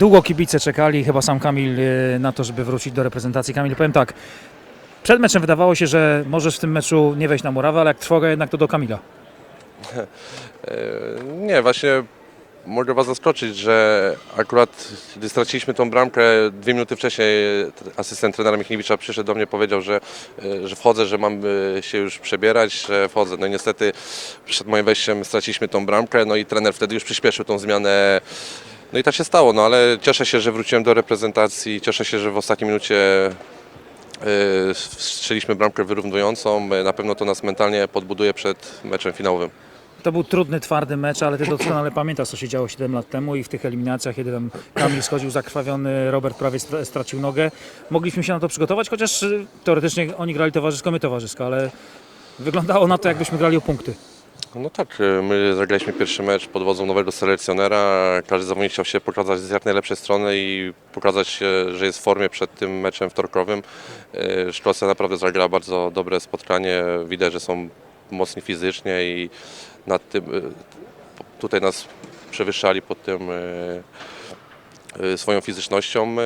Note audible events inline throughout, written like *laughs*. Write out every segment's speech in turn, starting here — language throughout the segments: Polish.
Długo kibice czekali, chyba sam Kamil, e, na to, żeby wrócić do reprezentacji. Kamil, powiem tak, przed meczem wydawało się, że możesz w tym meczu nie wejść na murawę, ale jak trwoga jednak to do Kamila. *laughs* Nie, właśnie mogę Was zaskoczyć, że akurat gdy straciliśmy tą bramkę, dwie minuty wcześniej asystent trenera Michniewicza przyszedł do mnie powiedział, że, e, że wchodzę, że mam e, się już przebierać, że wchodzę. No i niestety przed moim wejściem straciliśmy tą bramkę, no i trener wtedy już przyspieszył tą zmianę. No i tak się stało, no ale cieszę się, że wróciłem do reprezentacji, cieszę się, że w ostatniej minucie e, strzeliśmy bramkę wyrównującą. Na pewno to nas mentalnie podbuduje przed meczem finałowym. To był trudny, twardy mecz, ale ty doskonale pamiętasz, co się działo 7 lat temu i w tych eliminacjach, kiedy tam Kamil schodził zakrwawiony, Robert prawie stra- stracił nogę. Mogliśmy się na to przygotować, chociaż y, teoretycznie oni grali towarzysko, my towarzysko, ale wyglądało na to, jakbyśmy grali o punkty. No tak, e, my zagraliśmy pierwszy mecz pod wodzą nowego selekcjonera. Każdy zawodnik chciał się pokazać z jak najlepszej strony i pokazać, że jest w formie przed tym meczem wtorkowym. E, Szkocja naprawdę zagrała bardzo dobre spotkanie. Widać, że są mocni fizycznie i nad tym, e, tutaj nas przewyższali pod tym swoją fizycznością,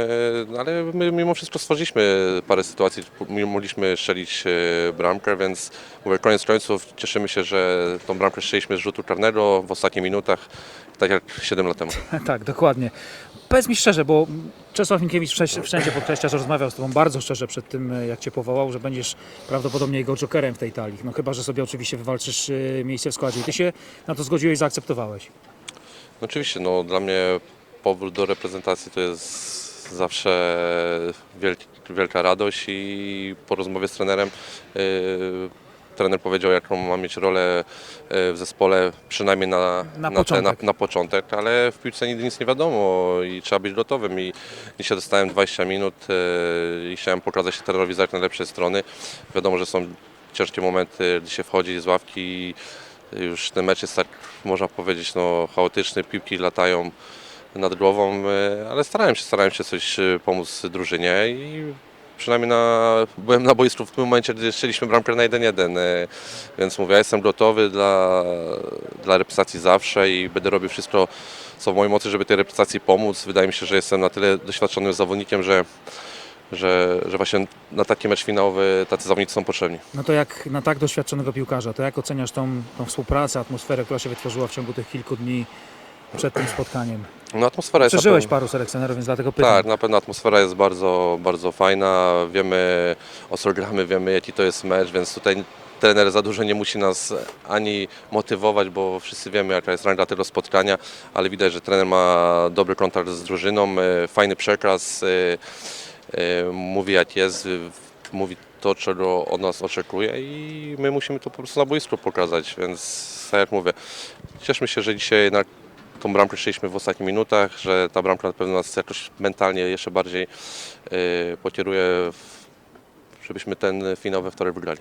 no ale my mimo wszystko stworzyliśmy parę sytuacji, mogliśmy strzelić e, bramkę, więc mówię, koniec końców cieszymy się, że tą bramkę strzeliśmy z rzutu karnego w ostatnich minutach, tak jak 7 lat temu. *laughs* tak, dokładnie. Powiedz mi szczerze, bo Czesław Minkiewicz wszędzie- podkreśla, że rozmawiał z Tobą bardzo szczerze przed tym, jak Cię powołał, że będziesz prawdopodobnie jego jokerem w tej talii. No chyba, że sobie oczywiście wywalczysz miejsce w składzie. I Ty się na to zgodziłeś i zaakceptowałeś. No oczywiście, no, dla mnie powrót do reprezentacji to jest zawsze wielki, wielka radość i po rozmowie z trenerem yy, trener powiedział, jaką ma mieć rolę yy, w zespole, przynajmniej na, Na te- początek. na, na początek, ale w piłce nigdy nic nie wiadomo i trzeba być gotowym i dzisiaj dostałem 20 minut yy, i chciałem pokazać się trenerowi z jak najlepszej strony. Wiadomo, że są ciężkie momenty, gdy się wchodzi z ławki i już ten mecz jest tak, można powiedzieć, no, chaotyczny, piłki latają nad głową, e, ale starałem się, starałem się coś e, pomóc drużynie i przynajmniej na, byłem na boisku w tym momencie, gdy strzeliśmy bramkę na 1-1, e, więc mówię, ja jestem gotowy dla, dla reprezentacji zawsze i będę robił wszystko, co w mojej mocy, żeby tej reprezentacji pomóc. Wydaje mi się, że jestem na tyle doświadczonym zawodnikiem, że, że, że właśnie na taki mecz finałowy tacy zawodnicy są potrzebni. No to jak na tak doświadczonego piłkarza, to jak oceniasz tą, tą współpracę, atmosferę, która się wytworzyła w ciągu tych kilku dni przed tym spotkaniem? No atmosfera jest Przeżyłeś paru selekcjonerów, więc dlatego pytam. Tak, na pewno atmosfera jest bardzo, bardzo fajna. Wiemy o co gramy, wiemy jaki to jest mecz, więc tutaj trener za dużo nie musi nas ani motywować, bo wszyscy wiemy jaka jest ranga tego spotkania, ale widać, że trener ma dobry kontakt z drużyną, e, fajny przekaz, e, e, mówi jak jest, mówi to, czego od nas oczekuje i my musimy to po prostu na boisku pokazać, więc tak jak mówię, cieszmy się, że dzisiaj jednak tą bramkę strzeliśmy w ostatnich minutach, że ta bramka na pewno nas jakoś mentalnie jeszcze bardziej yy, pokieruje, żebyśmy ten finał we wtorek wygrali.